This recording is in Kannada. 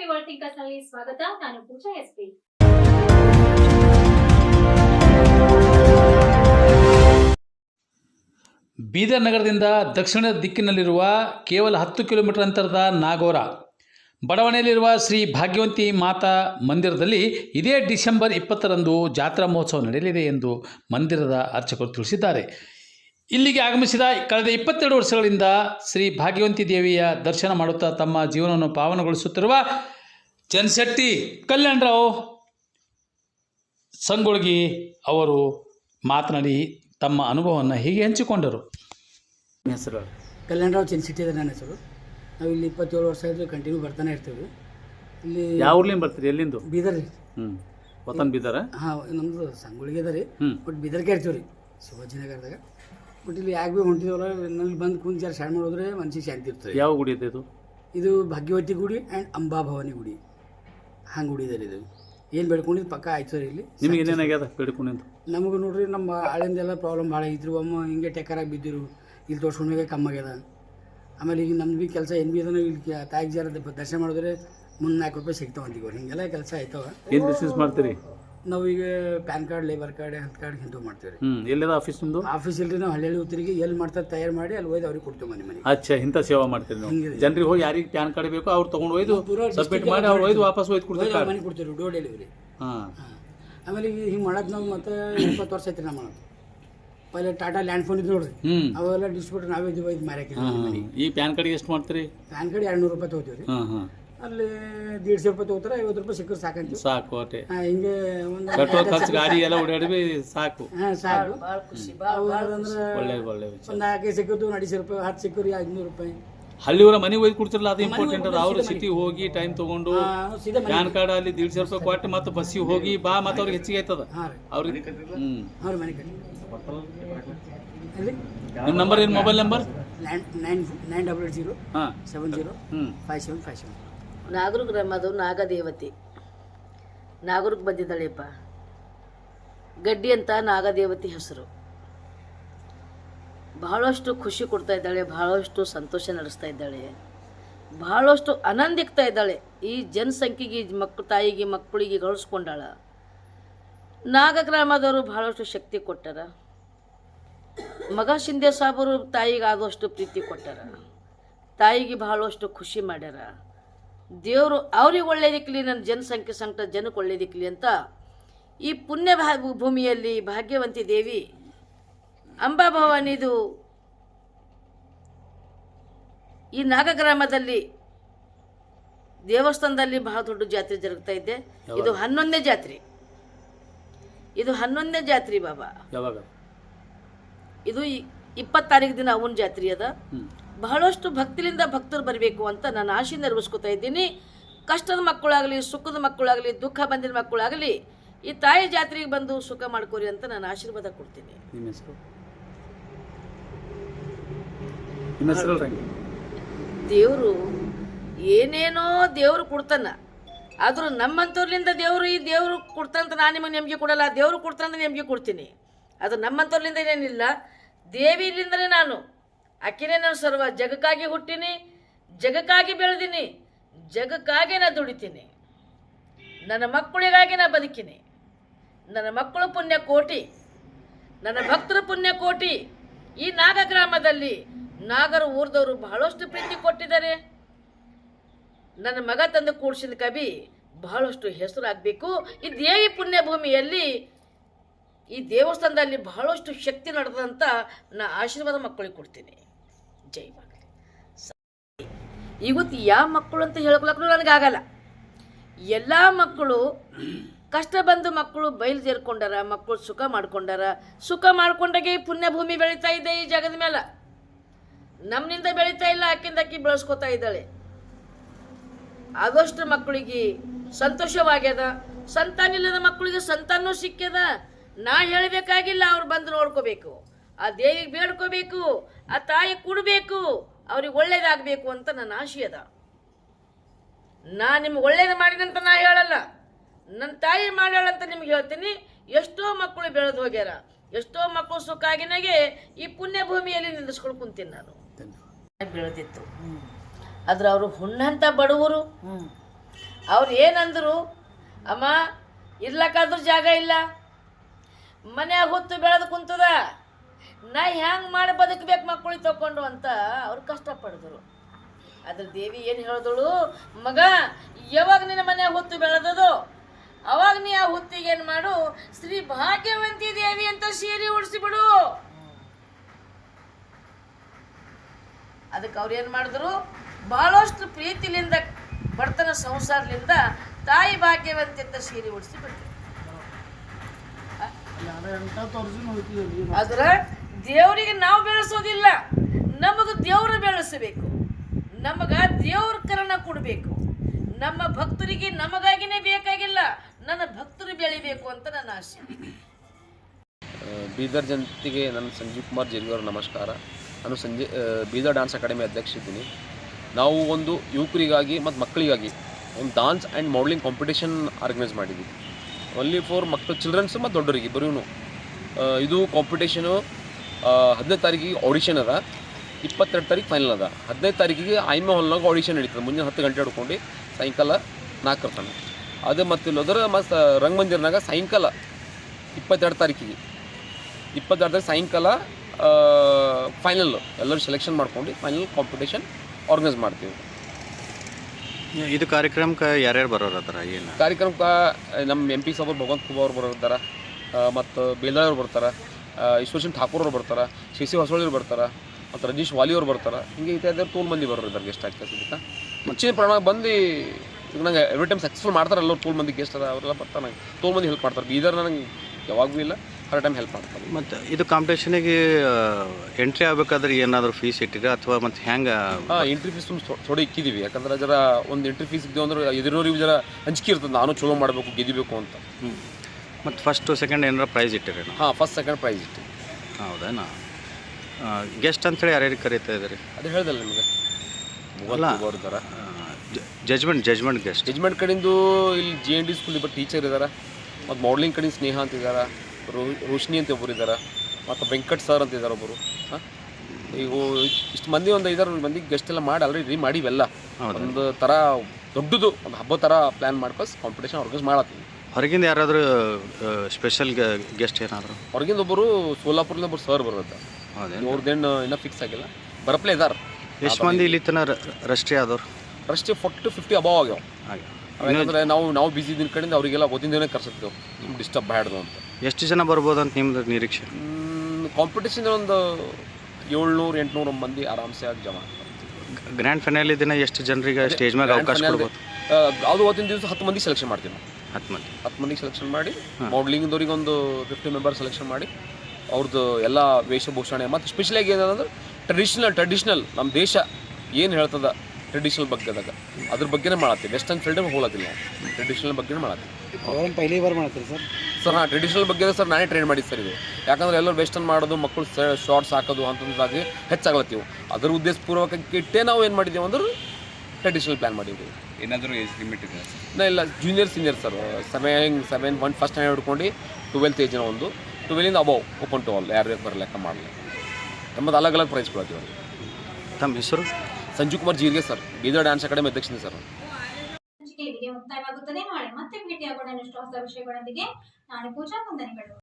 ನಲ್ಲಿ ಸ್ವಾಗತ. ನಾನು ಪೂಜಾ ಎಸ್ ಪಿ ಬೀದರ್ ನಗರದಿಂದ ದಕ್ಷಿಣ ದಿಕ್ಕಿನಲ್ಲಿರುವ ಕೇವಲ ಹತ್ತು ಕಿಲೋಮೀಟರ್ ಅಂತರದ ನಾಗೋರ. ಬಡಾವಣೆಯಲ್ಲಿರುವ ಶ್ರೀ ಭಾಗ್ಯವಂತಿ ಮಾತಾ ಮಂದಿರದಲ್ಲಿ ಇದೇ ಡಿಸೆಂಬರ್ ಇಪ್ಪತ್ತರಂದು ಜಾತ್ರಾ ಮಹೋತ್ಸವ ನಡೆಯಲಿದೆ ಎಂದು ಮಂದಿರದ ಅರ್ಚಕರು ತಿಳಿಸಿದ್ದಾರೆ. ಇಲ್ಲಿಗೆ ಆಗಮಿಸಿದ ಕಳೆದ ಇಪ್ಪತ್ತೆರಡು ವರ್ಷಗಳಿಂದ ಶ್ರೀ ಭಾಗ್ಯವಂತಿ ದೇವಿಯ ದರ್ಶನ ಮಾಡುತ್ತಾ ತಮ್ಮ ಜೀವನವನ್ನು ಪಾವನಗೊಳಿಸುತ್ತಿರುವ ಜನಶೆಟ್ಟಿ ಕಲ್ಯಾಣರಾವ್ ಸಂಗೊಳ್ಗಿ ಅವರು ಮಾತನಾಡಿ ತಮ್ಮ ಅನುಭವವನ್ನು ಹೀಗೆ ಹಂಚಿಕೊಂಡರು. ಹೆಸರು ಕಲ್ಯಾಣರಾವ್ ಚೆನ್ಸಿಟಿ ಇದೆ ನನ್ನ ಹೆಸರು. ನಾವು ಇಲ್ಲಿ ಇಪ್ಪತ್ತೇಳು ವರ್ಷ ಆಯಿತು ಕಂಟಿನ್ಯೂ ಬರ್ತಾನೆ ಇರ್ತೀವಿ. ಇಲ್ಲಿ ಯಾವ ಊರ್ಲಿಂದ ಬರ್ತೀರಿ? ಎಲ್ಲಿಂದ? ಬೀದರ್ ರೀ ಹ್ಞೂ ವತನ್ ಬೀದರ? ಹಾಂ ನಮ್ಮದು ಸಂಗೊಳಗಿ ಅದ ರೀ. ಬಟ್ ಬೀದರ್ಗೆ ಇರ್ತೀವಿ ರೀ. ಶಿವಾಜಿನಗರದಾಗ. ಇಲ್ಲಿ ಯಾಕೆ ಭೀ ಹೊಂಟಿದೇವಲ್ಲ ನಲ್ಲಿ ಬಂದು ಕುಂತು ಜಾರ ಸ್ಟಾರ್ಟ್ ಮಾಡಿದ್ರೆ ಮನ್ಸಿಗೆ ಶಾಂತಿ ಇರ್ತದೆ. ಯಾವ ಗುಡಿ ಇದೆ ಇದು ಇದು ಭಾಗ್ಯವತಿ ಗುಡಿ ಆ್ಯಂಡ್ ಅಂಬಾಭವಾನಿ ಗುಡಿ. ಹಂಗೆ ಗುಡಿ ಇದೆ. ಏನು ಬೆಳ್ಕೊಂಡಿದ್ದು ಪಕ್ಕ ಆಯ್ತು ಸರ್ ಇಲ್ಲಿ. ನಿಮಗೆ ಏನೇನಾಗ್ಯದ ಬೇಡ್ಕೊಂಡಿದ್ದು? ನಮಗೆ ನೋಡ್ರಿ ನಮ್ಮ ಹಳೆಯಿಂದೆಲ್ಲ ಪ್ರಾಬ್ಲಮ್ ಭಾಳ ಇದ್ರು. ಒಮ್ಮ ಹಿಂಗೆ ಟೆಕ್ಕರಾಗಿ ಬಿದ್ದಿರು. ಇಲ್ಲಿ ತೋರ್ಸ್ಕೊಂಡಾಗ ಕಮ್ಮಾಗ್ಯದ ಆಮೇಲೆ ಈಗ ನಮ್ದು ಭೀ ಕೆಲಸ ಏನು ಭೀ ಅದನ್ನು ಇಲ್ಲಿ ತಾಯಿಗೆ ಜರ ದರ್ಶನ ಮಾಡಿದ್ರೆ ಮುಂದೆ ನಾಲ್ಕು ರೂಪಾಯಿ ಸಿಗ್ತಾವ ಅಂತೀವಿ ಹಿಂಗೆಲ್ಲ ಕೆಲಸ ಆಯ್ತವ. ಏನು ಬಿಸ್ನೆಸ್ ಮಾಡ್ತೀರಿ? ನಾವು ಈಗ PAN card labour card health card Hindu ಮಾಡ್ತೀವಿ ರೀ ಎಲ್ಲಿದ ಆಫೀಸ್ ನಿಮ್ದು? ಆಫೀಸ್ ಇಲ್ರಿ ನಾವು ಹಳ್ಳಿ ಉತ್ತರಿಗೆ ಎಲ್ಲಿ ಮಾಡ್ತಾರೆ ತಯಾರು ಮಾಡಿ ಅಲ್ಲಿ ಹೋಯ್ದು ಅವ್ರಿಗೆ ಕೊಡ್ತೀವಿ ಮನೆ ಮನೆ ಅಚ್ಚಾ ಇಂಥ ಸೇವಾ ಮಾಡ್ತೀರಿ ನಾವು. ಹಿಂಗಿದೆ. ಜನರಿಗೆ ಹೋಗಿ ಯಾರಿಗೆ ಪ್ಯಾನ್ ಕಾರ್ಡ್ ಬೇಕು ಅವ್ರು ತೊಗೊಂಡು ಪೂರಾ ಸಬ್ಮಿಟ್ district ಮಾಡಿ ಅವ್ರು ಹೋಯ್ದು ವಾಪಸ್ ಹೋಯ್ತು ಕೊಡ್ತೀವಿ ಹೋಯ್ದು ಮನೆ ಕೊಡ್ತೀವಿ ಡೋರ್ ಡೆಲಿವರಿ ಹಾಂ. ಆಮೇಲೆ ಈಗ ಹಿಂಗೆ ಮಾಡೋದು ನಾವು ಮತ್ತೆ ಇಪ್ಪತ್ತು ವರ್ಷ ಐತ್ರಿ ನಾವು ಮಾಡೋದು ಪೈಲೆ ಟಾಟಾ ಲ್ಯಾಂಡ್ ಫೋನ್ ಇದ್ದು ನೋಡ್ರಿ. ಹ್ಞೂ ಅವೆಲ್ಲ ಡಿಸ್ಟ್ರಿಬ್ಯೂಟರ್ ನಾವೇ ಇದು ಇದು ಮಾರಕ್ಕೆ ಹಾಂ ಈ ಪ್ಯಾನ್ ಕಾರ್ಡ್ ಎಷ್ಟು ಮಾಡ್ತೀರಿ? ಪ್ಯಾನ್ ಕಾರ್ಡ್ ಎರಡು ನೂರು ರೂಪಾಯಿ ತೊಗೋತೀವಿ ರೀ. ಹಾಂ ಹಾಂ. ಅಲ್ಲಿ ದೀಡ್ಸೆ ರೂಪಾಯಿ ತಗೋತಾರೆ ಐವತ್ತು ರೂಪಾಯಿ ಸಿಕ್ಕರೆ ಸಾಕಂತೀವಿ ಸಾಕು ಅಟೆ ಹಾಂ ಹಿಂಗೆ ಒಂದು ಪೆಟ್ರೋಲ್ ಖರ್ಚು ಗಾಡಿ ಎಲ್ಲ ಓಡಾಡಿ ಸಾಕು. ಹಾಂ ಸಾಕು. ಅವು ಅಂದ್ರೆ ಒಳ್ಳೆ ಒಳ್ಳೆ ವಿಚಾರ. ಒಂದು ನಾಲ್ಕೈದು ಸಿಕ್ಕಿದ್ದು ನಡಿಸಿ ರೂಪಾಯಿ ಹತ್ತು ಸಿಕ್ಕರಿ ಐದುನೂರು ರೂಪಾಯಿ. ಹಳ್ಳಿಯವರ ಮನೆಗೆ ಹೋಗಿ ಕೊಡ್ತಿರಲ್ಲ ಅದು ಇಂಪಾರ್ಟೆಂಟ್ ಅದ. ಅವ್ರು ಸಿಟಿ ಹೋಗಿ ಟೈಮ್ ತಗೊಂಡು ಹಾಂ ಸೀದಾ ಮನೆ. ಪ್ಯಾನ್ ಕಾರ್ಡ್ ಅಲ್ಲಿ ದೀಡ್ಶೆ ರೂಪಾಯಿ ಕೊಟ್ಟು ಮತ್ತೆ ಬಸ್ಸಿಗೆ ಹೋಗಿ ಬಾ ಮತ್ತೆ ಅವ್ರಿಗೆ ಹೆಚ್ಚಿಗೆ ಆಯ್ತದ. ಹಾಂ ರೀ. ಅವ್ರಿಗೆ ಹ್ಞೂ ಅವ್ರ ಮನೆ ಅಲ್ಲಿ ನಿಮ್ಮ ನಂಬರ್ ಏನು mobile number nine nine nine double eight zero ಹಾಂ. ಸೆವೆನ್ ಜೀರೋ ಹ್ಞೂ ಫೈವ್ ಸೆವೆನ್ ಫೈವ್ ಸೆವೆನ್ ನಾಗರಿಕ ನಮ್ಮದು ನಾಗದೇವತೆ. ನಾಗರಿಗೆ ಬಂದಿದ್ದಾಳೆಪ್ಪ ಗಡ್ಡಿ ಅಂತ ನಾಗದೇವತೆ ಹೆಸರು. ಬಹಳಷ್ಟು ಖುಷಿ ಕೊಡ್ತಾ ಇದ್ದಾಳೆ, ಬಹಳಷ್ಟು ಸಂತೋಷ ನಡೆಸ್ತಾ ಇದ್ದಾಳೆ. ಬಹಳಷ್ಟು ಆನಂದಿಕ್ತಾ ಇದ್ದಾಳೆ. ಈ ಜನಸಂಖ್ಯೆಗೆ ಮಕ್ಕಳು ತಾಯಿಗೆ, ಮಕ್ಕಳಿಗೆ ಗಳಿಸ್ಕೊಂಡಾಳ. ನಾಗಗ್ರಾಮದವರು ಬಹಳಷ್ಟು ಶಕ್ತಿ ಕೊಟ್ಟಾರ. ಮಗ ಶಿಂದೆ ಸಾಬರು ತಾಯಿಗೆ ಆದಷ್ಟು ಪ್ರೀತಿ ಕೊಟ್ಟಾರ. ತಾಯಿಗೆ ಬಹಳಷ್ಟು ಖುಷಿ ಮಾಡ್ಯಾರ. ದೇವರು ಅವ್ರಿಗೆ ಒಳ್ಳೇದಿಕ್ಲಿ ನನ್ನ ಜನಸಂಖ್ಯೆ ಸಂಕಟ ಜನಕ್ಕೆ ಒಳ್ಳೇದಿಕ್ಲಿ ಅಂತ ಈ ಪುಣ್ಯ ಭಾಗ ಭೂಮಿಯಲ್ಲಿ ಭಾಗ್ಯವಂತಿ ದೇವಿ ಅಂಬಾಭವಾನಿದು ಈ ನಾಗಗ್ರಾಮದಲ್ಲಿ ದೇವಸ್ಥಾನದಲ್ಲಿ ಬಹಳ ದೊಡ್ಡ ಜಾತ್ರೆ ಜರುಗ್ತಾ ಇದೆ. ಇದು ಹನ್ನೊಂದನೇ ಜಾತ್ರೆ. ಇದು ಹನ್ನೊಂದನೇ ಜಾತ್ರೆ ಬಾಬಾ. ಇದು ಇಪ್ಪತ್ತಾರೀಕು ಇಪ್ಪತ್ತು ದಿನ ಅವನ ಜಾತ್ರೆ ಅದ. ಬಹಳಷ್ಟು ಭಕ್ತಿಲಿಂದ ಭಕ್ತರು ಬರಬೇಕು ಅಂತ ನಾನು ಆಶೆ ನೆರವೇರಿಸ್ಕೊತಾ ಇದ್ದೀನಿ. ಕಷ್ಟದ ಮಕ್ಕಳಾಗಲಿ ಸುಖದ ಮಕ್ಕಳಾಗಲಿ ದುಃಖ ಬಂದಿದ ಮಕ್ಕಳಾಗಲಿ ಈ ತಾಯಿ ಜಾತ್ರೆಗೆ ಬಂದು ಸುಖ ಮಾಡ್ಕೋರಿ ಅಂತ ನಾನು ಆಶೀರ್ವಾದ ಕೊಡ್ತೀನಿ. ದೇವರು ಏನೇನೋ ದೇವರು ಕೊಡ್ತಾನ. ಆದರೂ ನಮ್ಮಂಥವ್ರಲಿಂದ ದೇವರು ಈ ದೇವರು ಕೊಡ್ತಂತ ನಾನು ನಿಮಗೆ ನೆಮ್ಮದಿ ಕೊಡಲ್ಲ. ದೇವರು ಕೊಡ್ತಾನಂತ ನೆಮ್ಮದಿ ಕೊಡ್ತೀನಿ. ಅದು ನಮ್ಮಂಥವ್ರಲಿಂದ ಏನಿಲ್ಲ ದೇವಿಲಿಂದನೇ ನಾನು ಆಕೆನೇ ನಾನು ಸರ್ವ ಜಗಕ್ಕಾಗಿ ಹುಟ್ಟಿನಿ, ಜಗಕ್ಕಾಗಿ ಬೆಳೆದೀನಿ, ಜಗಕ್ಕಾಗಿ ನಾ ದುಡಿತೀನಿ. ನನ್ನ ಮಕ್ಕಳಿಗಾಗಿ ನಾ ಬದುಕಿನಿ. ನನ್ನ ಮಕ್ಕಳು ಪುಣ್ಯ ಕೋಟಿ, ನನ್ನ ಭಕ್ತರ ಪುಣ್ಯ ಕೋಟಿ. ಈ ನಾಗ ಗ್ರಾಮದಲ್ಲಿ ನಾಗರ ಊರ್ದವರು ಬಹಳಷ್ಟು ಪ್ರೀತಿ ಕೊಟ್ಟಿದ್ದಾರೆ. ನನ್ನ ಮಗ ತಂದು ಕೂಡಿಸಿದ ಕವಿ ಬಹಳಷ್ಟು ಹೆಸರಾಗಬೇಕು. ಈ ದೇವಿ ಪುಣ್ಯ ಭೂಮಿಯಲ್ಲಿ ಈ ದೇವಸ್ಥಾನದಲ್ಲಿ ಬಹಳಷ್ಟು ಶಕ್ತಿ ನಡೆದಂತ ನಾ ಆಶೀರ್ವಾದ ಮಕ್ಕಳಿಗೆ ಕೊಡ್ತೀನಿ. ಜೈ ಇವತ್ತು ಯಾವ ಮಕ್ಕಳು ಅಂತ ಹೇಳ್ಕೊಳಕ್ಕೂ ನನಗಾಗಲ್ಲ. ಎಲ್ಲ ಮಕ್ಕಳು ಕಷ್ಟ ಬಂದು ಮಕ್ಕಳು ಬಯಲು ಮಕ್ಕಳು ಸುಖ ಮಾಡ್ಕೊಂಡಾರ, ಸುಖ ಮಾಡ್ಕೊಂಡಾಗೆ ಈ ಪುಣ್ಯ ಭೂಮಿ ಬೆಳೀತಾ ಇದೆ ಈ ಜಗದ ಮೇಲೆ ನಮ್ಮಿಂದ ಬೆಳೀತಾ ಇಲ್ಲ, ಆಕಿಂದ ಆಕಿ ಬೆಳೆಸ್ಕೊತಾ ಇದ್ದಾಳೆ. ಆದಷ್ಟು ಮಕ್ಕಳಿಗೆ ಸಂತೋಷವಾಗ್ಯದ, ಸಂತಾನ ಇಲ್ಲದ ಮಕ್ಕಳಿಗೆ ಸಂತಾನೂ ಸಿಕ್ಕ್ಯದ ನಾ ಹೇಳಬೇಕಾಗಿಲ್ಲ, ಅವ್ರು ಬಂದು ನೋಡ್ಕೋಬೇಕು. ಆ ದೇವಿಗೆ ಬೇಡ್ಕೋಬೇಕು ಆ ತಾಯಿ ಕೊಡಬೇಕು ಅವ್ರಿಗೆ ಒಳ್ಳೇದಾಗಬೇಕು ಅಂತ ನನ್ನ ಆಶೆ ಅದ. ನಾ ನಿಮ್ಗೆ ಒಳ್ಳೇದು ಮಾಡಿದಂತ ನಾ ಹೇಳಲ್ಲ. ನನ್ನ ತಾಯಿ ಮಾಡ್ಯಾಳಂತ ನಿಮ್ಗೆ ಹೇಳ್ತೀನಿ. ಎಷ್ಟೋ ಮಕ್ಕಳು ಬೆಳೆದು ಹೋಗ್ಯಾರ. ಎಷ್ಟೋ ಮಕ್ಕಳು ಸುಖ ಆಗಿನಾಗೆ ಈ ಪುಣ್ಯ ಭೂಮಿಯಲ್ಲಿ ನಿಲ್ಲಿಸ್ಕೊಂಡು ಕುಂತೀನಿ ನಾನು. ಬೆಳೆದಿತ್ತು. ಆದ್ರೆ ಅವರು ಹುಣ್ಣಂತ ಬಡವರು. ಅವ್ರು ಏನಂದ್ರು ಅಮ್ಮ ಇರ್ಲಕ್ಕಾದ್ರೂ ಜಾಗ ಇಲ್ಲ. ಮನೆ ಹೊತ್ತು ಬೆಳೆದು ಕುಂತದ. ನಾ ಹ್ಯಾಂಗೆ ಮಾಡಿ ಬದುಕಬೇಕು ಮಕ್ಕಳಿಗೆ ತಗೊಂಡು ಅಂತ ಅವ್ರು ಕಷ್ಟಪಡಿದ್ರು. ಅದ್ರ ದೇವಿ ಏನು ಹೇಳಿದಳು? ಮಗ ಯಾವಾಗ ನಿನ್ನ ಮನೆ ಹೊತ್ತು ಬೆಳೆದದು? ಅವಾಗ ನೀ ಆ ಹುತ್ತಿಗೆ ಏನು ಮಾಡು? ಶ್ರೀ ಭಾಗ್ಯವಂತಿ ದೇವಿ ಅಂತ ಸೀರೆ ಉಡಿಸಿಬಿಡು. ಅದಕ್ಕೆ ಅವ್ರು ಏನು ಮಾಡಿದ್ರು? ಬಹಳಷ್ಟು ಪ್ರೀತಿಲಿಂದ ಬಡತನ ಸಂಸಾರದಿಂದ ತಾಯಿ ಭಾಗ್ಯವಂತಿ ಅಂತ ಸೀರೆ ಉಡಿಸಿ ಬಿಡ್ತೀವಿ ಆದ್ರ ದೇವರಿಗೆ ನಾವು ಬೆಳೆಸೋದಿಲ್ಲ. ನಮಗೆ ದೇವರು ಬೆಳೆಸಬೇಕು. ನಮಗೆ ದೇವ್ರ ಕರಣ ಕೊಡಬೇಕು. ನಮ್ಮ ಭಕ್ತರಿಗೆ ನಮಗಾಗಿನೇ ಬೇಕಾಗಿಲ್ಲ. ನನ್ನ ಭಕ್ತರು ಬೆಳಿಬೇಕು ಅಂತ ನನ್ನ ಆಸೆ. ಬೀದರ್ ಜನತೆಗೆ ನನ್ನ ಸಂಜೀವ್ ಕುಮಾರ್ ಜೆಲ್ವಿ ಅವರ ನಮಸ್ಕಾರ. ನಾನು ಸಂಜೆ ಬೀದರ್ ಡ್ಯಾನ್ಸ್ ಅಕಾಡೆಮಿ ಅಧ್ಯಕ್ಷ ಇದ್ದೀನಿ. ನಾವು ಒಂದು ಯುವಕರಿಗಾಗಿ ಮತ್ತು ಮಕ್ಕಳಿಗಾಗಿ ಒಂದು dance and modelling competition organise ಮಾಡಿದ್ವಿ. ಓನ್ಲಿ ಫಾರ್ ಮಕ್ಕಳು ಚಿಲ್ಡ್ರನ್ಸ್ ಮತ್ತು ದೊಡ್ಡವರಿಗೆ ಬರೀನು ಇದು ಕಾಂಪಿಟೇಷನು ಹದಿನೈದು ತಾರೀಕಿಗೆ ಆಡಿಷನ್ ಅದ. ಇಪ್ಪತ್ತೆರಡು ತಾರೀಕು ಫೈನಲ್ ಅದ. ಹದಿನೈದು ತಾರೀಕಿಗೆ ಐಮೆ ಹಾಲ್ನಾಗ ಆಡಿಷನ್ ನಡೀತದೆ. ಮುಂಜಾನೆ ಹತ್ತು ಗಂಟೆ ಹಿಡ್ಕೊಂಡು ಸಾಯಂಕಾಲ ನಾಲ್ಕು ತನಕ. ಅದು ಮತ್ತು ಇಲ್ಲೋದ್ರೆ ಮತ್ತು ರಂಗಮಂದಿರ್ನಾಗ ಸಾಯಂಕಾಲ ಇಪ್ಪತ್ತೆರಡು ತಾರೀಕಿಗೆ. ಇಪ್ಪತ್ತೆರಡು ತಾರೀಕು ಸಾಯಂಕಾಲ ಫೈನಲ್ ಎಲ್ಲರೂ ಸೆಲೆಕ್ಷನ್ ಮಾಡ್ಕೊಂಡು ಫೈನಲ್ ಕಾಂಪಿಟೇಷನ್ ಆರ್ಗನೈಸ್ ಮಾಡ್ತೀವಿ. ಇದು ಕಾರ್ಯಕ್ರಮಕ್ಕೆ ಯಾರ್ಯಾರು ಬರೋರು ಅದರ ಏನು? ಕಾರ್ಯಕ್ರಮಕ್ಕೆ ನಮ್ಮ ಎಂ ಪಿ ಸಾಬ್ ಭಗವಂತ ಕುಮಾರ್ ಅವ್ರು ಬರ್ತಾರೆ ಮತ್ತು ಬೇಲ್ದಾರ್ ಅವ್ರು ಬರ್ತಾರೆ. ಈಶ್ವರ್ಸಿಂಗ್ ಠಾಕೂರ್ ಅವ್ರು ಬರ್ತಾರೆ ಸಿ ಸಿ ಹೊಸಳ್ಳಿ ಅವ್ರು ಬರ್ತಾರೆ ಮತ್ತು ರಜೀಶ್ ವಾಲಿ ಅವ್ರು ಬರ್ತಾರೆ ಹಿಂಗೆ ಇತ್ಯಾದಿ ತೋಲ್ ಮಂದಿ ಬರೋರು ಇದ್ದಾರೆ ಗೆಸ್ಟ್ ಆಗ್ತದೆ ಮುಂಚಿನ ಪ್ರಮಾಣ ಬಂದು ಈಗ ನಂಗೆ ಎವ್ರಿ ಟೈಮ್ ಸಕ್ಸಸ್ಫುಲ್ ಮಾಡ್ತಾರೆ ಎಲ್ಲರೂ ತೋಲ್ ಮಂದಿ ಗೆಸ್ಟ್ ಅದ ಅವರೆಲ್ಲ ಬರ್ತಾರೆ ನಂಗೆ ತೋಲ್ ಮಂದಿ ಹೆಲ್ಪ್ ಮಾಡ್ತಾರೆ. ಬೀದರ್ ನನಗೆ ಯಾವಾಗೂ ಇಲ್ಲ ಹರ ಟೈಮ್ ಹೆಲ್ಪ್ ಮಾಡ್ತಾರೆ. ಮತ್ತು ಇದು ಕಾಂಪಿಟೇಷನಿಗೆ ಎಂಟ್ರಿ ಆಗಬೇಕಾದ್ರೆ ಏನಾದರೂ ಫೀಸ್ ಇಟ್ಟಿದ್ರೆ ಅಥವಾ ಮತ್ತು ಹೆಂಗೆ ಹಾಂ ಎಂಟ್ರಿ ಫೀಸ್ ತುಂಬ ಥೋಡೆ ಇಕ್ಕಿದ್ದೀವಿ ಯಾಕಂದ್ರೆ ಜರ ಒಂದು ಎಂಟ್ರಿ ಫೀಸ್ ಇದ್ದೀವಿ ಅಂದ್ರೆ ಎದುರಿನವ್ರಿಗೆ ಜರ ಹಂಚಿಕೆ ಇರ್ತದೆ ನಾನು ಚಲೋ ಮಾಡಬೇಕು ಗೆದಿಬೇಕು ಅಂತ. ಮತ್ತು ಫಸ್ಟು ಸೆಕೆಂಡ್ ಏನಾರ ಪ್ರೈಸ್ ಇಟ್ಟಿರೇನು? ಹಾಂ ಫಸ್ಟ್ ಸೆಕೆಂಡ್ ಪ್ರೈಸ್ ಇತ್ತು ಹೌದೇನಾ? ಗೆಸ್ಟ್ ಅಂತೇಳಿ ಯಾರ್ಯಾರಿಗೆ ಕರೀತಾ ಇದ್ದೀರಿ? ಅದು ಹೇಳ್ದಲ್ಲ ನಿಮಗೆ? ಅಲ್ಲ. ಜಜ್ಮೆಂಟ್ ಜಜ್ಮೆಂಟ್ ಗೆಸ್ಟ್ ಜಜ್ಮೆಂಟ್ ಕಡೆಯಿಂದ ಇಲ್ಲಿ ಜಿ ಎನ್ ಡಿ ಸ್ಕೂಲ್ ಇಬ್ಬರು ಟೀಚರ್ ಇದ್ದಾರೆ ಮತ್ತು ಮಾಡಲಿಂಗ್ ಕಡೆಯಿಂದ ಸ್ನೇಹ ಅಂತ ಇದ್ದಾರೆ ರೋ ರೋಶ್ನಿ ಅಂತ ಒಬ್ಬರು ಇದ್ದಾರೆ ಮತ್ತು ವೆಂಕಟ್ ಸರ್ ಅಂತ ಇದ್ದಾರೆ ಒಬ್ಬರು ಹಾಂ? ಈಗ ಇಷ್ಟು ಮಂದಿ ಒಂದು ಐದಾರು ಮಂದಿ ಗೆಸ್ಟ್ ಎಲ್ಲ ಮಾಡಿ ಆಲ್ರೆಡಿ ರೆಡಿ ಮಾಡಿವೆಲ್ಲ? ಒಂದು ಥರ ದೊಡ್ಡದು ಒಂದು ಹಬ್ಬ ಥರ ಪ್ಲ್ಯಾನ್ ಮಾಡ್ಕೊಸ್ ಕಾಂಪಿಟೇಷನ್ ಆರ್ಗನೈಸ್ ಮಾಡತ್ತೀವಿ. ಹೊರಗಿಂದ ಯಾರಾದರೂ ಸ್ಪೆಷಲ್ ಗೆಸ್ಟ್ ಏನಾದರೂ? ಹೊರಗಿಂದ ಒಬ್ಬರು ಸೋಲಾಪುರದಿಂದ ಒಬ್ಬರು ಸರ್ ಬರುತ್ತೆ? ಅವ್ರದ್ದೇನು ಇನ್ನೂ ಫಿಕ್ಸ್ ಆಗಿಲ್ಲ. ಬರಪ್ಲೇ ಇದ್ದಾರೆ ಎಷ್ಟು ಮಂದಿ ಇಲ್ಲಿ ತನ ರಸ್ಟ್ರಿ ಆದವ್ರು? ಅಷ್ಟೇ ಫೋರ್ಟಿ ಫಿಫ್ಟಿ ಅಬಾವ್ ಆಗ್ಯಾವ. ಹಾಗೆ. ಯಾಕಂದ್ರೆ ನಾವು ನಾವು ಬಿಸಿ ಇದ್ದಿನ ಕಡೆಯಿಂದ ಅವರಿಗೆಲ್ಲ ಗೊತ್ತಿನ ದಿನ ಕರ್ಸಿರ್ತೇವೆ ನಿಮ್ಗೆ ಡಿಸ್ಟರ್ಬ್ ಬ್ಯಾಡ್ದು ಅಂತ. ಎಷ್ಟು ಜನ ಬರ್ಬೋದು ಅಂತ ನಿಮ್ದು ನಿರೀಕ್ಷೆ? ಕಾಂಪಿಟೇಷನ್ ಒಂದು ಏಳ್ನೂರು ಎಂಟುನೂರು ಮಂದಿ ಆರಾಮ್ಸೆ ಆಗಿ ಜಮಾ ಗ್ರ್ಯಾಂಡ್ ಫೈನಲ್ ದಿನ ಎಷ್ಟು ಜನರಿಗೆ ಸ್ಟೇಜ್ ಮೇಲೆ ಅವಕಾಶ ಕೊಡ್ಬೋದು? ಅದು ಅವತ್ತಿನ ದಿವಸ ಹತ್ತು ಮಂದಿ ಸೆಲೆಕ್ಷನ್ ಮಾಡ್ತೀವಿ ನಾವು. ಹತ್ತು ಮಂದಿ. ಹತ್ತು ಮಂದಿಗೆ ಸೆಲೆಕ್ಷನ್ ಮಾಡಿ ಮಾಡ್ಲಿಂಗ್ದವ್ರಿಗೆ ಒಂದು ಫಿಫ್ಟಿ ಮೆಂಬರ್ ಸೆಲೆಕ್ಷನ್ ಮಾಡಿ ಅವ್ರದ್ದು ಎಲ್ಲ ವೇಷಭೂಷಣೆ ಮತ್ತು ಸ್ಪೆಷಲಾಗಿ ಏನಂದ್ರೆ ಟ್ರೆಡಿಷ್ನಲ್ ಟ್ರೆಡಿಷ್ನಲ್ ನಮ್ಮ ದೇಶ ಏನು ಹೇಳ್ತದ ಟ್ರೆಡಿಷನಲ್ ಬಗ್ಗೆದಾಗ ಅದ್ರ ಬಗ್ಗೆನೇ ಮಾಡತ್ತೀವಿ. ವೆಸ್ಟರ್ನ್ ಫೀಲ್ಡ್ ಹೋಗೋದಿಲ್ಲ ನಾವು. ಟ್ರೆಡಿಷನಲ್ ಬಗ್ಗೆನೇ ಮಾಡತ್ತೀವಿ. ಪೈಲಿ ಬಾರ್ ಮಾಡ್ತೀರಿ ಸರ್? ಸರ್ ಹಾಂ ಟ್ರೆಡಿಷನಲ್ ಬಗ್ಗೆ ಸರ್ ನಾನೇ ಟ್ರೈನ್ ಮಾಡಿ ಸರ್ ಇದು. ಯಾಕಂದ್ರೆ ಎಲ್ಲರೂ ವೆಸ್ಟರ್ನ್ ಮಾಡೋದು ಮಕ್ಕಳು ಶಾರ್ಟ್ಸ್ ಹಾಕೋದು ಅಂತಂದಾಗಿ ಹೆಚ್ಚಾಗ್ಲತ್ತೀವಿ. ಅದ್ರ ಉದ್ದೇಶಪೂರ್ವಕಕ್ಕೆ ಇಟ್ಟೇ ನಾವು ಏನು ಮಾಡಿದ್ದೀವಿ ಅಂದ್ರೆ ಟ್ರೆಡಿಷನಲ್ ಪ್ಲ್ಯಾನ್ ಮಾಡಿದ್ದೀವಿ ಏನಾದರೂ ಏಜ್ ಲಿಮಿಟ್ ಇದೆ ನಾ ಇಲ್ಲ junior senior sir seven seven one first standard ಹಿಡ್ಕೊಂಡು ಟ್ವೆಲ್ತ್ ಏಜಿನ ಒಂದು ಟ್ವೆಲಿಂದ ಅಬೌವ್ ಓಪನ್ ಟು ಆಲ್ ಯಾರು ಬರ ಲೆಕ್ಕ ಮಾಡಲಿ ನಮ್ಮದು ಅಲಗ್ ಅಲಗ್ ಪ್ರೈಸ್ ಕೊಡ್ತೀವಿ ಅವ್ರಿಗೆ ತಮ್ಮ ಹೆಸರು? Sanjeev Kumar Jirige sir Bidar dance academy ಅಧ್ಯಕ್ಷನೇ sir ಮುಕ್ತಾಯವಾಗುತ್ತದೆ. ನಾಳೆ ಮತ್ತೆ ಭೇಟಿಯಾಗೋಣ. ಇನ್ನಷ್ಟು ಹೊಸ ವಿಷಯಗಳೊಂದಿಗೆ ನಾನು ಪೂಜಾ ವಂದನೆಗಳು.